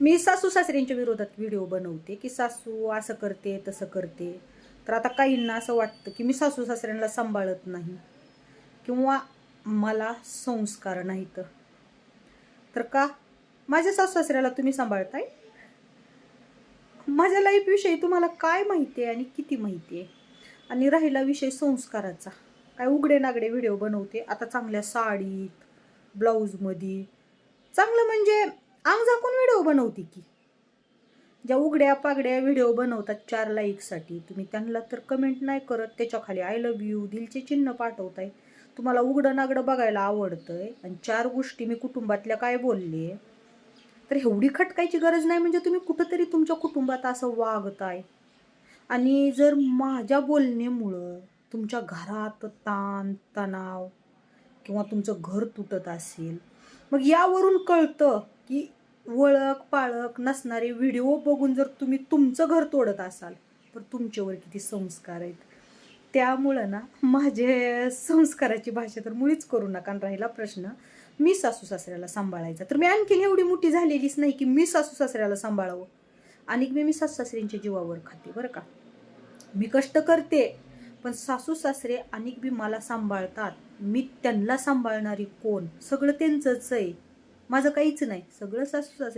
मी सासू सासऱ्यांच्या विरोधात व्हिडिओ बनवते की सासू असं करते तसं करते. तर आता काहींना असं वाटतं की मी सासू सासऱ्यांना सांभाळत नाही किंवा मला संस्कार नाहीत. तर का? माझ्या सासू सासऱ्याला तुम्ही सांभाळताय? माझ्या लाईफविषयी तुम्हाला काय माहिती आहे आणि किती माहिती आहे? आणि राहिला विषय संस्काराचा. काय उघडे नागडे व्हिडिओ बनवते. आता चांगल्या साडीत ब्लाऊजमध्ये चांगलं म्हणजे अंग झाकून व्हिडिओ बनवते की. ज्या उघड्या पागड्या व्हिडिओ बनवतात चार लाईकसाठी तुम्ही त्यांना तर कमेंट नाही करत त्याच्याखाली आय लव्ह यू दिलचे चिन्ह पाठवताय. तुम्हाला उघडं नागडं बघायला आवडतंय. आणि चार गोष्टी मी कुटुंबातल्या काय बोलले तर एवढी खटकायची गरज नाही म्हणजे तुम्ही कुठंतरी तुमच्या कुटुंबात असं वागताय. आणि जर माझ्या बोलण्यामुळं तुमच्या घरात ताण तणाव किंवा तुमचं घर तुटत असेल मग यावरून कळतं की वळख पाळख नसणारे व्हिडिओ बघून जर तुम्ही तुमचं घर तोडत असाल तर तुमच्यावर किती संस्कार आहेत. त्यामुळं ना माझे संस्काराची भाषा तर मुळीच करू नका आणि राहिला प्रश्न मी सासू सासऱ्याला सांभाळायचा. तर मी आणखीन एवढी मोठी झालेलीच नाही की मी सासू सासऱ्याला सांभाळावं. आणि मी मी सासू सासऱ्यांच्या जीवावर खाते बरं का. मी कष्ट करते पण सासू सासरे अनेक बी मला सांभाळतात. मी त्यांना सांभाळणारी कोण? सगळं त्यांचंच आहे. माझं काहीच नाही. सगळं सासू सासरे.